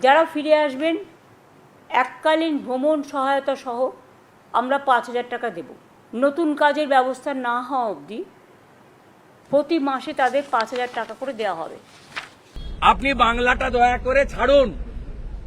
যারা ফিরে আসবেন, এককালীন ভ্রমণ সহায়তা সহ আমরা পাঁচ হাজার টাকা দেব। নতুন কাজের ব্যবস্থা না হওয়া অবধি প্রতি মাসে তাদের পাঁচ হাজার টাকা করে দেওয়া হবে। আপনি বাংলাটা দয়া করে ছাড়ুন।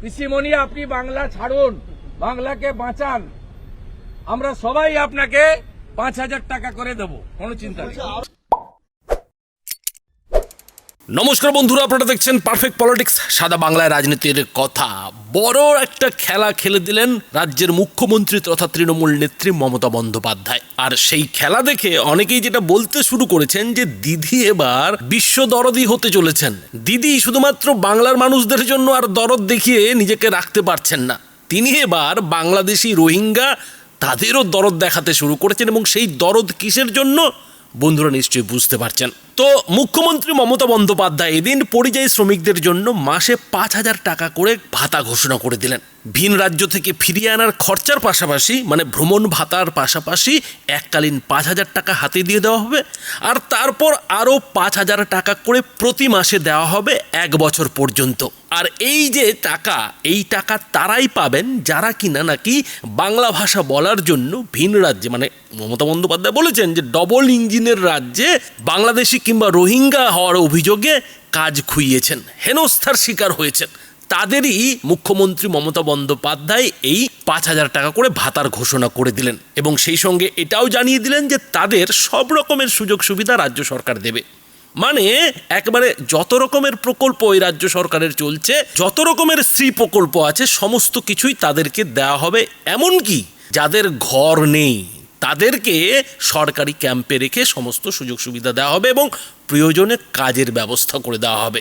পিসিমণি, আপনি বাংলা ছাড়ুন। বাংলাকে বাঁচান। আমরা সবাই আপনাকে পাঁচ হাজার টাকা করে দেবো। কোনো চিন্তা নেই। নমস্কার বন্ধুরা, আপনারা দেখছেন পারফেক্ট পলিটিক্স সাদা বাংলায় রাজনীতির কথা। বড় একটা খেলা খেলে দিলেন রাজ্যের মুখ্যমন্ত্রী তথা তৃণমূল নেত্রী মমতা বন্দ্যোপাধ্যায়। আর সেই খেলা দেখে অনেকেই যেটা বলতে শুরু করেছেন যে, দিদি এবার বিশ্ব দরদি হতে চলেছেন। দিদি শুধুমাত্র বাংলার মানুষদের জন্য আর দরদ দেখিয়ে নিজেকে রাখতে পারছেন না। তিনি এবার বাংলাদেশি রোহিঙ্গা, তাদেরও দরদ দেখাতে শুরু করেছেন এবং সেই দরদ কিসের জন্য? বন্ধুরা নিশ্চয়ই বুঝতে পারছেন। তো মুখ্যমন্ত্রী মমতা বন্দ্যোপাধ্যায় এদিন পরিযায়ী শ্রমিকদের জন্য মাসে পাঁচ হাজার টাকা করে ভাতা ঘোষণা করে দিলেন। ভিন রাজ্য থেকে ফিরিয়ে আনার খরচার পাশাপাশি মানে ভ্রমণ ভাতার পাশাপাশি এককালীন পাঁচ হাজার টাকা হাতে দিয়ে দেওয়া হবে। আর তারপর আরও পাঁচ হাজার টাকা করে প্রতি মাসে দেওয়া হবে এক বছর পর্যন্ত। আর এই যে টাকা, এই টাকা তারাই পাবেন যারা কিনা নাকি বাংলা ভাষা বলার জন্য ভিন রাজ্যে মানে মমতা বন্দ্যোপাধ্যায় বলেছেন যে ডবল ইঞ্জিনের রাজ্যে বাংলাদেশি কিংবা রোহিঙ্গা হওয়ার অভিযোগে কাজ খুইয়েছেন। হেনস্থার শিকার হয়েছেন। তাদেরই মুখ্যমন্ত্রী মমতা বন্দ্যোপাধ্যায় এই পাঁচ হাজার টাকা করে ভাতার ঘোষণা করে দিলেন এবং সেই সঙ্গে এটাও জানিয়ে দিলেন যে তাদের সব রকমের সুযোগ সুবিধা রাজ্য সরকার দেবে। মানে একবারে যত রকমের প্রকল্প ওই রাজ্য সরকারের চলছে, যত রকমের স্ত্রী প্রকল্প আছে, সমস্ত কিছুই তাদেরকে দেওয়া হবে। এমনকি যাদের ঘর নেই, তাদেরকে সরকারি ক্যাম্পে রেখে সমস্ত সুযোগ সুবিধা দেওয়া হবে এবং প্রয়োজনে কাজের ব্যবস্থা করে দেওয়া হবে।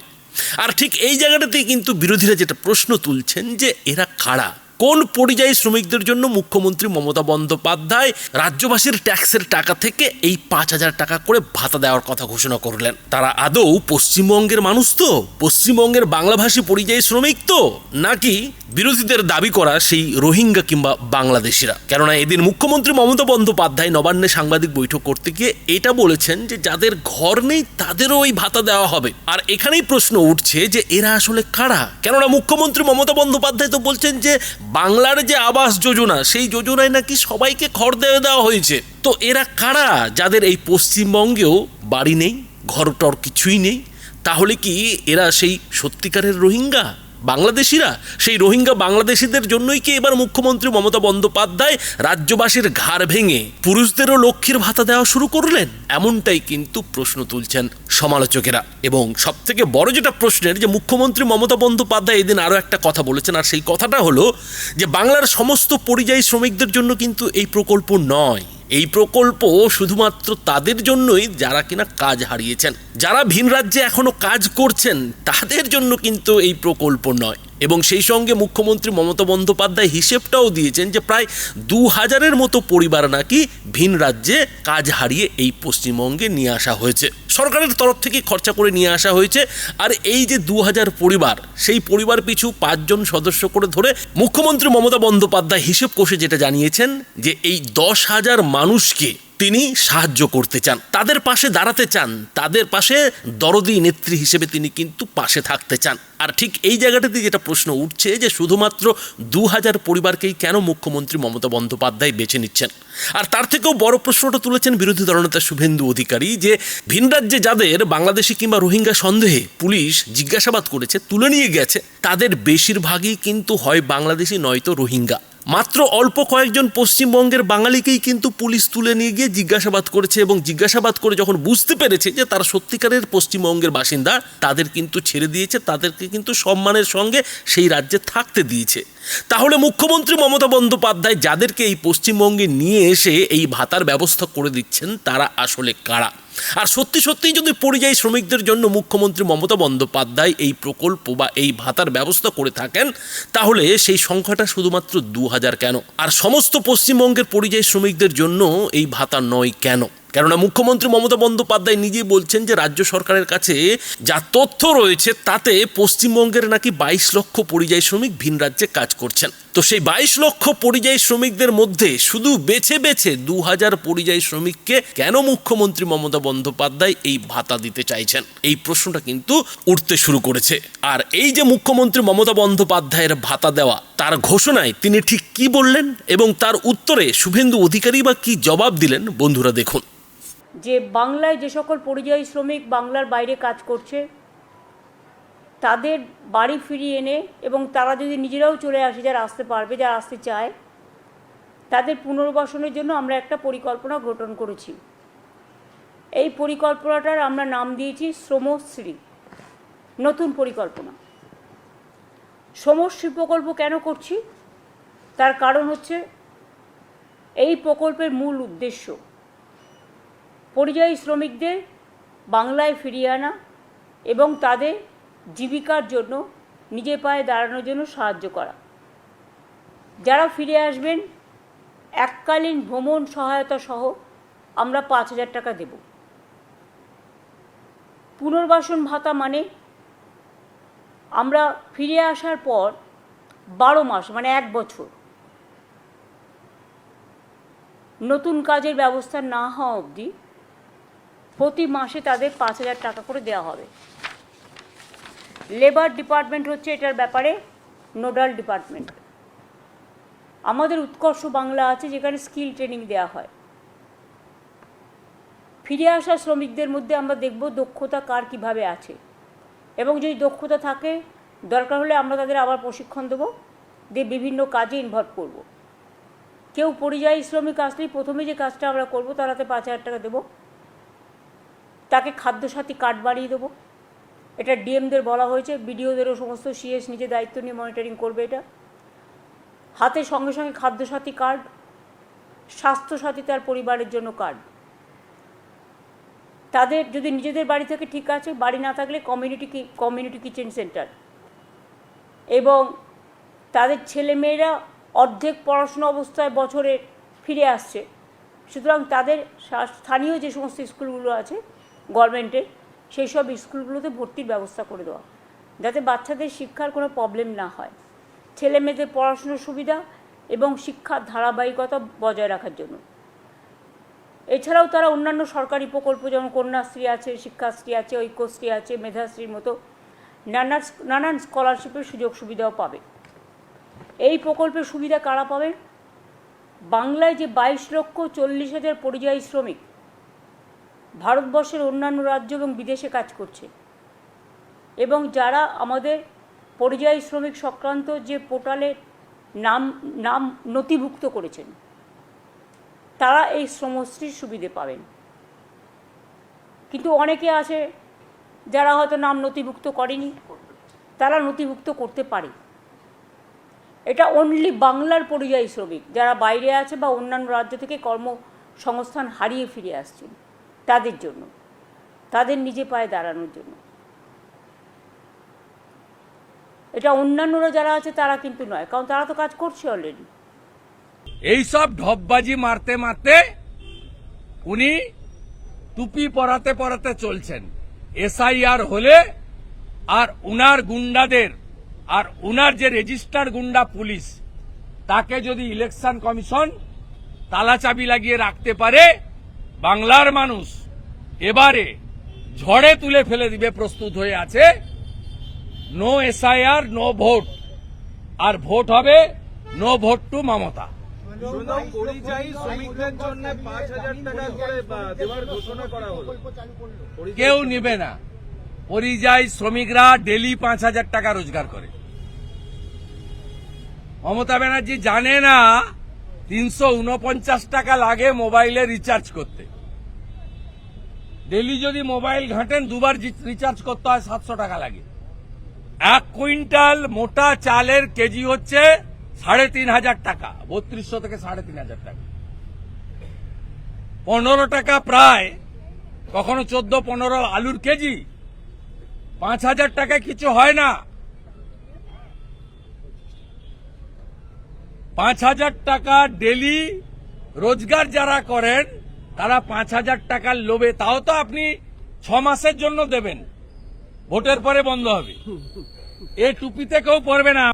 আর ঠিক এই জায়গাটাতেই কিন্তু বিরোধীরা যেটা প্রশ্ন তুলছেন যে এরা কারা? কোন পরিযায়ী শ্রমিকদের জন্য মুখ্যমন্ত্রী মমতা বন্দ্যোপাধ্যায় রাজ্যবাসীর ট্যাক্সের টাকা থেকে এই পাঁচ হাজার টাকা করে ভাতা দেওয়ার কথা ঘোষণা করলেন? তারা আদৌ পশ্চিমবঙ্গের মানুষ তো? পশ্চিমবঙ্গের বাংলাভাষী পরিযায়ী শ্রমিক তো? নাকি বিরোধীদের দাবি করা সেই রোহিঙ্গা কিংবা বাংলাদেশিরা? কেননা এদিন মুখ্যমন্ত্রী মমতা বন্দ্যোপাধ্যায় নবান্নে সাংবাদিক বৈঠক করতে গিয়ে এটা বলেছেন যে যাদের ঘর নেই, তাদেরও ওই ভাতা দেওয়া হবে। আর এখানেই প্রশ্ন উঠছে যে এরা আসলে কারা? কেননা মুখ্যমন্ত্রী মমতা বন্দ্যোপাধ্যায় তো বলছেন যে বাংলার যে আবাস যোজনা, সেই যোজনায় নাকি সবাইকে খড় দেওয়া দেওয়া হয়েছে। তো এরা কারা? যাদের এই পশ্চিমবঙ্গেও বাড়ি নেই ঘর টর কিছুই নেই, তাহলে কি এরা সেই সত্যিকারের রোহিঙ্গা? বাংলাদেশিরা, সেই রোহিঙ্গা বাংলাদেশিদের জন্যই কি এবার মুখ্যমন্ত্রী মমতা বন্দ্যোপাধ্যায় রাজ্যবাসীর ঘাড় ভেঙে পুরুষদেরও লক্ষ্মীর ভাতা দেওয়া শুরু করলেন? এমনটাই কিন্তু প্রশ্ন তুলছেন সমালোচকেরা। এবং সব থেকে বড় যেটা প্রশ্নের, যে মুখ্যমন্ত্রী মমতা বন্দ্যোপাধ্যায় এদিন আরও একটা কথা বলেছেন, আর সেই কথাটা হলো যে, বাংলার সমস্ত পরিযায়ী শ্রমিকদের জন্য কিন্তু এই প্রকল্প নয়। এই প্রকল্প শুধুমাত্র তাদের জন্যই যারা কিনা কাজ হারিয়েছেন। যারা ভিন রাজ্যে এখনও কাজ করছেন, তাদের জন্য কিন্তু এই প্রকল্প নয়। এবং সেই সঙ্গে মুখ্যমন্ত্রী মমতা বন্দ্যোপাধ্যায় হিসেবটাও দিয়েছেন যে প্রায় দু হাজারের মতো পরিবার নাকি ভিন রাজ্যে কাজ হারিয়ে এই পশ্চিমবঙ্গে নিয়ে আসা হয়েছে। সরকারের তরফ থেকে খরচা করে নিয়ে আসা হয়েছে। আর এই যে দু হাজার পরিবার, সেই পরিবার পিছু পাঁচজন সদস্য করে ধরে মুখ্যমন্ত্রী মমতা বন্দ্যোপাধ্যায় হিসেব কষে যেটা জানিয়েছেন যে এই দশ হাজার মানুষকে তিনি সাহায্য করতে চান, তাদের পাশে দাঁড়াতে চান, তাদের পাশে দরদি নেত্রী হিসেবে তিনি কিন্তু পাশে থাকতে চান। আর ঠিক এই জায়গাটাতে যেটা প্রশ্ন উঠছে যে শুধুমাত্র দু হাজার পরিবারকেই কেন মুখ্যমন্ত্রী মমতা বন্দ্যোপাধ্যায় বেছে নিচ্ছেন? আর তার থেকেও বড় প্রশ্নটা তুলেছেন বিরোধী দলনেতা শুভেন্দু অধিকারী যে ভিন রাজ্যে যাদের বাংলাদেশি কিংবা রোহিঙ্গা সন্দেহে পুলিশ জিজ্ঞাসাবাদ করেছে, তুলে নিয়ে গেছে, তাদের বেশিরভাগই কিন্তু হয় বাংলাদেশি নয়তো রোহিঙ্গা। মাত্র অল্প কয়েকজন পশ্চিমবঙ্গের বাঙালিকেই কিন্তু পুলিশ তুলে নিয়ে গিয়ে জিজ্ঞাসাবাদ করেছে এবং জিজ্ঞাসাবাদ করে যখন বুঝতে পেরেছে যে তারা সত্যিকারের পশ্চিমবঙ্গের বাসিন্দা, তাদের কিন্তু ছেড়ে দিয়েছে, তাদেরকে কিন্তু সম্মানের সঙ্গে সেই রাজ্যে থাকতে দিয়েছে। তাহলে মুখ্যমন্ত্রী মমতা বন্দ্যোপাধ্যায় যাদেরকে এই পশ্চিমবঙ্গে নিয়ে এসে এই ভাতার ব্যবস্থা করে দিচ্ছেন, তারা আসলে কারা? আর সত্যি সত্যিই যদি পরিযায়ী শ্রমিকদের জন্য মুখ্যমন্ত্রী মমতা বন্দ্যোপাধ্যায় এই প্রকল্প বা এই ভাতার ব্যবস্থা করে থাকেন, তাহলে সেই সংখ্যাটা শুধুমাত্র দু হাজার কেন? আর সমস্ত পশ্চিমবঙ্গের পরিযায়ী শ্রমিকদের জন্য এই ভাতা নয় কেন? কেননা মুখ্যমন্ত্রী মমতা বন্দ্যোপাধ্যায় নিজেই বলছেন যে রাজ্য সরকারের কাছে যা তথ্য রয়েছে তাতে পশ্চিমবঙ্গের নাকি বাইশ লক্ষ পরিযায়ী শ্রমিক ভিন রাজ্যে কাজ করছেন। তো সেই বাইশ লক্ষ পরিযায়ী শ্রমিকদের মধ্যে শুধু বেছে বেছে দু হাজার পরিযায়ী শ্রমিককে কেন মুখ্যমন্ত্রী মমতা বন্দ্যোপাধ্যায় এই ভাতা দিতে চাইছেন? এই প্রশ্নটা কিন্তু উঠতে শুরু করেছে। আর এই যে মুখ্যমন্ত্রী মমতা বন্দ্যোপাধ্যায়ের ভাতা দেওয়া, তার ঘোষণায় তিনি ঠিক কি বললেন এবং তার উত্তরে শুভেন্দু অধিকারী বা কি জবাব দিলেন, বন্ধুরা দেখুন। যে বাংলায় যে সকল পরিযায়ী শ্রমিক বাংলার বাইরে কাজ করছে, তাদের বাড়ি ফিরিয়ে এনে এবং তারা যদি নিজেরাও চলে আসে, যারা আসতে পারবে, যারা আসতে চায়, তাদের পুনর্বাসনের জন্য আমরা একটা পরিকল্পনা গঠন করেছি। এই পরিকল্পনাটার আমরা নাম দিয়েছি শ্রমশ্রী। নতুন পরিকল্পনা। শ্রমশ্রী প্রকল্প কেন করছি? তার কারণ হচ্ছে, এই প্রকল্পের মূল উদ্দেশ্য পরিযায়ী শ্রমিকদের বাংলায় ফিরিয়ে আনা এবং তাদের জীবিকার জন্য, নিজের পায়ে দাঁড়ানোর জন্য সাহায্য করা। যারা ফিরে আসবেন, এককালীন ভ্রমণ সহায়তা সহ আমরা পাঁচ হাজার টাকা দেব। পুনর্বাসন ভাতা মানে আমরা ফিরে আসার পর বারো মাস মানে এক বছর, নতুন কাজের ব্যবস্থা না হওয়া অবধি প্রতি মাসে তাদের পাঁচ হাজার টাকা করে দেওয়া হবে। লেবার ডিপার্টমেন্ট হচ্ছে এটার ব্যাপারে নোডাল ডিপার্টমেন্ট। আমাদের উৎকর্ষ বাংলা আছে যেখানে স্কিল ট্রেনিং দেওয়া হয়। ফিরে আসা শ্রমিকদের মধ্যে আমরা দেখব দক্ষতা কার কীভাবে আছে। এবং যদি দক্ষতা থাকে, দরকার হলে আমরা তাদের আবার প্রশিক্ষণ দেবো, দিয়ে বিভিন্ন কাজে ইনভলভ করব। কেউ পরিযায়ী শ্রমিক আসলেই প্রথমে যে কাজটা আমরা করব তারাতে পাঁচ হাজার টাকা দেবো। তাকে খাদ্যসাথী কার্ড বাড়িয়ে দেবো। এটা ডিএমদের বলা হয়েছে বিডিওদেরও সমস্ত সিএস নিজে দায়িত্ব নিয়ে মনিটরিং করবে এটা। হাতে সঙ্গে সঙ্গে খাদ্যসাথী কার্ড স্বাস্থ্যসাথী তার পরিবারের জন্য কার্ড তাদের যদি নিজেদের বাড়ি থেকে ঠিক আছে, বাড়ি না থাকলে কমিউনিটি কমিউনিটি কিচেন সেন্টার এবং তাদের ছেলেমেয়েরা অর্ধেক পড়াশোনা অবস্থায় বছরে ফিরে আসছে। সুতরাং তাদের স্থানীয় যে সমস্ত স্কুলগুলো আছে গভর্নমেন্টের সেই সব স্কুলগুলোতে ভর্তির ব্যবস্থা করে দেওয়া, যাতে বাচ্চাদের শিক্ষার কোনো প্রবলেম না হয়। ছেলে মেয়েদের পড়াশুনোর সুবিধা এবং শিক্ষার ধারাবাহিকতা বজায় রাখার জন্য। এছাড়াও তারা অন্যান্য সরকারি প্রকল্প, যেমন কন্যাশ্রী আছে, শিক্ষাশ্রী আছে, ঐক্যশ্রী আছে, মেধাশ্রীর মতো নানা নানান স্কলারশিপের সুযোগ সুবিধাও পাবে। এই প্রকল্পের সুবিধা কারা পাবে বাংলায় যে বাইশ লক্ষ চল্লিশ হাজার পরিযায়ী শ্রমিক ভারতবর্ষের অন্যান্য রাজ্য এবং বিদেশে কাজ করছে। এবং যারা আমাদের পরিযায়ী শ্রমিক সংক্রান্ত যে পোর্টালে নাম নাম নথিভুক্ত করেছেন, তারা এই শ্রমশ্রীর সুবিধে পাবেন। কিন্তু অনেকে আছে যারা হয়তো নাম নথিভুক্ত করেনি, তারা নথিভুক্ত করতে পারে। এটা অনলি বাংলার পরিযায়ী শ্রমিক যারা বাইরে আছে বা অন্যান্য রাজ্য থেকে কর্মসংস্থান হারিয়ে ফিরে আসছেন। তাদের জন্য, তাদের নিজে পায়ে দাঁড়ানোর জন্য। এটা অন্যান্যরা যারা আছে তারা কিন্তু নয়, কারণ তারা তো কাজ করছে অলরেডি এইসব ঢপবাজি মারতে মারতে উনি টুপি পরাতে পরাতে চলছেন। এসআইআর হলে আর উনার গুন্ডাদের, আর উনার যে রেজিস্টার গুন্ডা পুলিশ, তাকে যদি ইলেকশন কমিশন তালাচাবি লাগিয়ে রাখতে পারে, বাংলার মানুষ এবারে ঝড়ে তুলে ফেলে দিবে প্রস্তুত হয়ে আছে। নো এসআইআর নো ভোট আর ভোট হবে নো ভোট টু মমতা। কেউ নিবে না। পরিযায়ী শ্রমিকরা ডেলি পাঁচ হাজার টাকা রোজগার করে। মমতা ব্যানার্জি জানে না তিনশো উনপঞ্চাশ টাকা লাগে মোবাইলে রিচার্জ করতে। ডেলি যদি মোবাইল ঘাঁটেন, দুবার রিচার্জ করতে হয় সাতশো টাকা লাগে। এক কুইন্টাল মোটা চালের কেজি হচ্ছে সাড়ে তিন হাজার টাকা, বত্রিশশো থেকে সাড়ে তিন হাজার টাকা। পনেরো টাকা প্রায়, কখনো চোদ্দ, পনেরো আলুর কেজি, পাঁচ হাজার টাকায় কিছু হয় না। পাঁচ হাজার টাকা ডেলি রোজগার যারা করেন তারা পাঁচ হাজার টাকার লোভে তাও তো আপনি ছ মাসের জন্য দেবেন। ভোটের পরে বন্ধ হবে। এ টুপিতে কেউ পড়বে না।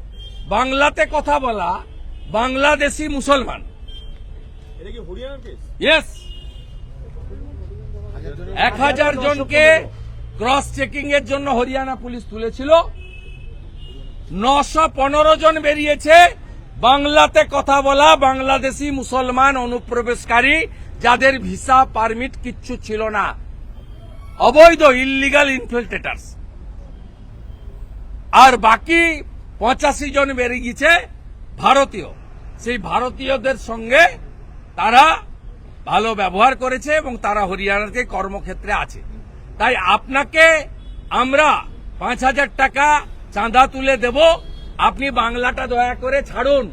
বাংলাতে কথা বলা বাংলাদেশি মুসলমান। ইয়েস এক হাজার জনকে ক্রস চেকিং এর জন্য হরিয়ানা পুলিশ তুলেছিল। নশো পনেরো জন বেরিয়েছে। বাংলাতে কথা বলা বাংলাদেশি মুসলমান অনুপ্রবেশকারী যাদের ভিসা পারমিট কিচ্ছু ছিল না। অবৈধ ইল্লিগাল ইনফিল্ট্রেটার্স আর বাকি পঁচাশি জন বেরিয়েছে ভারতীয়। সেই ভারতীয়দের সঙ্গে তারা ভালো ব্যবহার করেছে এবং তারা হরিয়ানাতে কর্মক্ষেত্রে আছে। তাই আপনাকে আমরা পাঁচ হাজার টাকা চাঁদা তুলে দেব। আপনি বাংলাটা দয়া করে ছাড়ুন।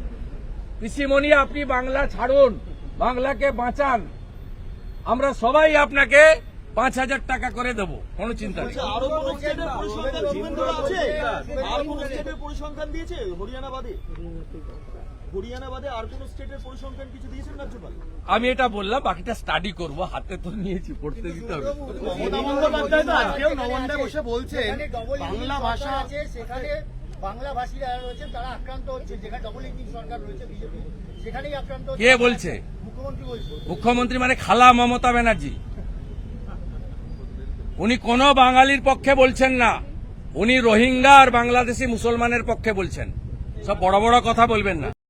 পিসিমণি, আপনি বাংলা ছাড়ুন। বাংলাকে বাঁচান। আমরা সবাই আপনাকে পাঁচ হাজার টাকা করে দেব। কোনো চিন্তা নেই। আরও কোন স্টেটের পরিসংখ্যান গভর্নমেন্ট আছে? আর কোন স্টেটের পরিসংখ্যান দিয়েছে হরিয়ানা বাদে হরিয়ানা বাদে আর কোন স্টেটের পরিসংখ্যান কিছু দিয়েছেন রাজ্যপাল? আমি এটা বললাম বাকিটা স্টাডি করব হাতে তো নিয়েছি পড়তে দিতে হবে। বসে বাংলা ভাষা আছে সেখানে বাংলা ভাষীরা রয়েছেন তারা আক্রান্ত হচ্ছে। যেখানে ডবল ইঞ্জিন সরকার রয়েছে বিজেপি সেখানেই আক্রান্ত হচ্ছে। কে বলছে? মুখ্যমন্ত্রী বলছে। মুখ্যমন্ত্রী মানে খালা মমতা ব্যানার্জি। উনি কোন বাঙালির পক্ষে বলছেন না। উনি রোহিঙ্গা আর বাংলাদেশি মুসলমানের পক্ষে বলছেন। সব বড় বড় কথা বলবেন না।